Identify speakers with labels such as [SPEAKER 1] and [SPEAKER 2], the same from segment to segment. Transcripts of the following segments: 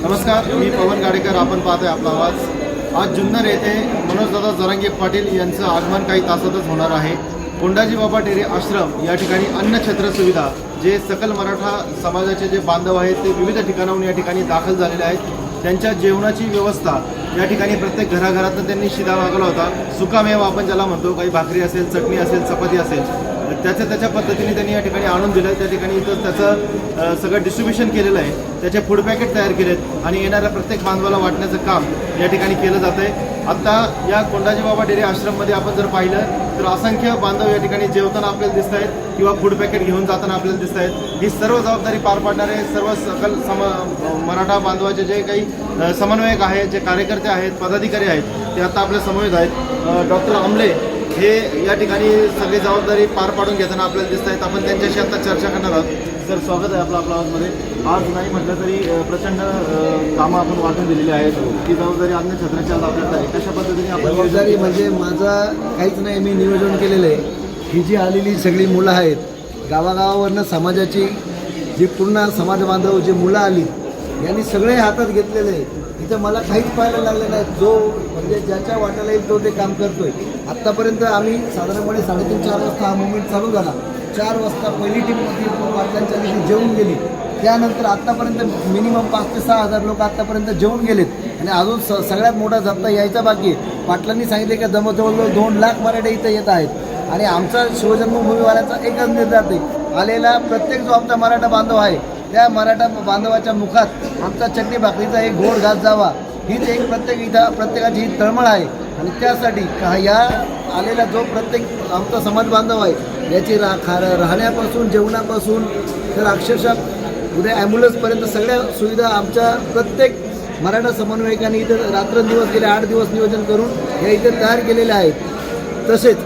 [SPEAKER 1] नमस्कार मी पवन गाडेकर आपण पाहतोय आपला आवाज. आज जुन्नर येथे मनोजदादा जरांगे पाटील यांचं आगमन काही तासातच होणार आहे. कोंडाजी बाबा डेरे आश्रम या ठिकाणी अन्न छत्र सुविधा जे सकल मराठा समाजाचे जे बांधव आहेत ते विविध ठिकाणाहून या ठिकाणी दाखल झालेले आहेत. त्यांच्या जेवणाची व्यवस्था या ठिकाणी प्रत्येक घराघरातनं त्यांनी शिदा मागवला होता. सुकामेवा आपण ज्याला म्हणतो काही भाकरी असेल चटणी असेल चपाती असेल त्याच्या त्याच्या पद्धतीने त्यांनी या ठिकाणी आणून दिलं. त्या ठिकाणी इथं त्याचं सगळं डिस्ट्रीब्युशन केलेलं आहे. त्याचे फूड पॅकेट तयार केलेत आणि येणाऱ्या प्रत्येक बांधवाला वाटण्याचं काम या ठिकाणी केलं जात आहे आत्ता या कोंडाजी बाबा डेअरी आश्रममध्ये आपण जर पाहिलं तर असंख्य बांधव या ठिकाणी जेवताना आपल्याला दिसत आहेत किंवा फूड पॅकेट घेऊन जाताना आपल्याला दिसत आहेत ही सर्व जबाबदारी पार पाडणारे सर्व सकल सम मराठा बांधवाचे जे काही समन्वयक आहेत जे कार्यकर्ते आहेत पदाधिकारी आहेत ते आता आपल्या समवेत आहेत. डॉक्टर आमले हे या ठिकाणी सगळी जबाबदारी पार पाडून घेताना आपल्याला दिसत आहेत. आपण त्यांच्याशी आता चर्चा करणार आहोत. सर स्वागत आहे आपलं आपल्या आवाजमध्ये. आज नाही म्हटलं तरी प्रचंड कामं आपण वाटून दिलेली आहेत. ती जबाबदारी अन्य छत्राची आज आपल्याला आहे. कशा पद्धतीने आपण
[SPEAKER 2] जबाबदारी म्हणजे माझं काहीच नाही मी नियोजन केलेलं आहे. ही जी आलेली सगळी मुलं आहेत गावागावावरनं समाजाची जी पूर्ण समाज बांधव जी मुलं आली यांनी सगळे हातात घेतलेले आहे इथं मला काहीच पाहायला लागलं नाही. जो म्हणजे ज्याच्या वाट्याला येईल तो ते काम करतोय. आत्तापर्यंत आम्ही साधारणपणे साडेतीन चार वाजता हा मुवमेंट चालू झाला. चार वाजता पहिली टीम पाटलांच्या दिवशी जेवून गेली. त्यानंतर आत्तापर्यंत मिनिमम पाच ते सहा हजार लोक आत्तापर्यंत जेवून गेलेत. आणि अजून स सगळ्यात मोठा जप्ता यायचा बाकी आहे. पाटलांनी सांगितले की जवळजवळ दोन लाख मराठे इथं येत आहेत. आणि आमचा शिवजन्मभूमीवाल्याचा एकच निर्धार आहे. आलेला प्रत्येक जो आमचा मराठा बांधव आहे त्या मराठा बांधवाच्या मुखात आमचा चटणी भाकरीचा एक घोड घात जावा. हीच एक प्रत्येक इथं प्रत्येकाची ही तळमळ आहे. आणि त्यासाठी का या आलेला जो प्रत्येक आमचा समाज बांधव आहे याची रा खा राहण्यापासून जेवणापासून तर अक्षरशः उद्या ॲम्ब्युलन्सपर्यंत सगळ्या सुविधा आमच्या प्रत्येक मराठा समन्वयकांनी इथं रात्रंदिवस गेले आठ दिवस नियोजन करून या इथे तयार केलेल्या आहेत. तसेच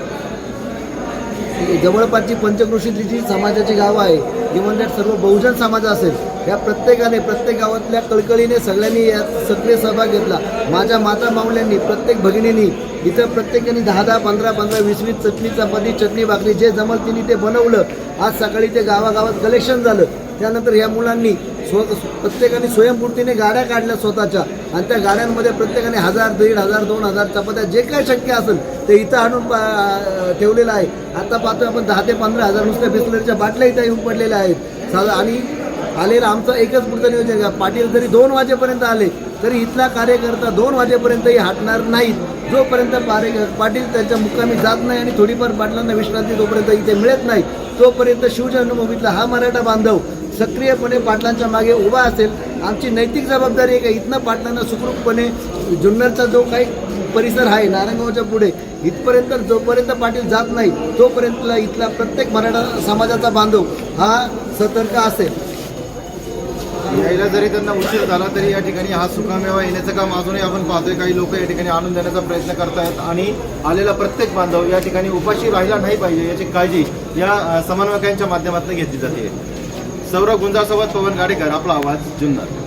[SPEAKER 2] जवळपासची पंचकृषीतली जी समाजाची गावं आहे इव्हन म्हणजे दॅट सर्व बहुजन समाज असेल या प्रत्येकाने प्रत्येक गावातल्या कळकळीने सगळ्यांनी यात सक्रिय सहभाग घेतला. माझ्या माता माऊल्यांनी प्रत्येक भगिनींनी इथं प्रत्येकाने दहा दहा पंधरा पंधरा वीस वीस चटणी चपाती चटणी भाकरी जे जमल तिने ते बनवलं. आज सकाळी ते गावागावात कलेक्शन झालं. त्यानंतर या मुलांनी स्व प्रत्येकाने स्वयंपूर्तीने गाड्या काढल्या स्वतःच्या. आणि त्या गाड्यांमध्ये प्रत्येकाने हजार दीड हजार दोन हजार चपात्या जे काय शक्य असेल ते इथं आणून पा- ठेवलेलं आहे. आता पाहतोय आपण दहा ते पंधरा हजार नुसत्या बिस्लरीच्या बाटल्या इथं येऊन पडलेल्या आहेत. साधा आणि आलेला आमचा एकच पुढचं नियोजन पाटील जरी दोन वाजेपर्यंत आले तरी इथला कार्यकर्ता दोन वाजेपर्यंतही हटणार नाहीत. जोपर्यंत पारे पाटील त्यांच्या मुक्कामी जात नाही आणि थोडीफार पाटलांना विश्रांती जोपर्यंत इथे मिळत नाही तोपर्यंत शिवजन्मभूमीतला हा मराठा बांधव सक्रियपणे पाटलांच्या मागे उभा असेल. आमची नैतिक जबाबदारी आहे का? इथनं पाटलांना सुखरूपपणे जुन्नरचा जो काही परिसर आहे नारायणगावच्या पुढे इथपर्यंत जोपर्यंत पाटील जात नाही तोपर्यंत इथला प्रत्येक मराठा समाजाचा बांधव हा सतर्क असेल.
[SPEAKER 1] यायला जरी त्यांना उशीर झाला तरी या ठिकाणी हा सुकामेवा येण्याचं काम अजूनही आपण पाहतोय. काही लोक या ठिकाणी आणून देण्याचा प्रयत्न करतायत आणि आलेला प्रत्येक बांधव या ठिकाणी उपाशी राहिला नाही पाहिजे याची काळजी या समन्वयकांच्या माध्यमातून घेतली जाते. सौरभ गुंजासोबत पवन गाडेकर आपला आवाज जुन्नर.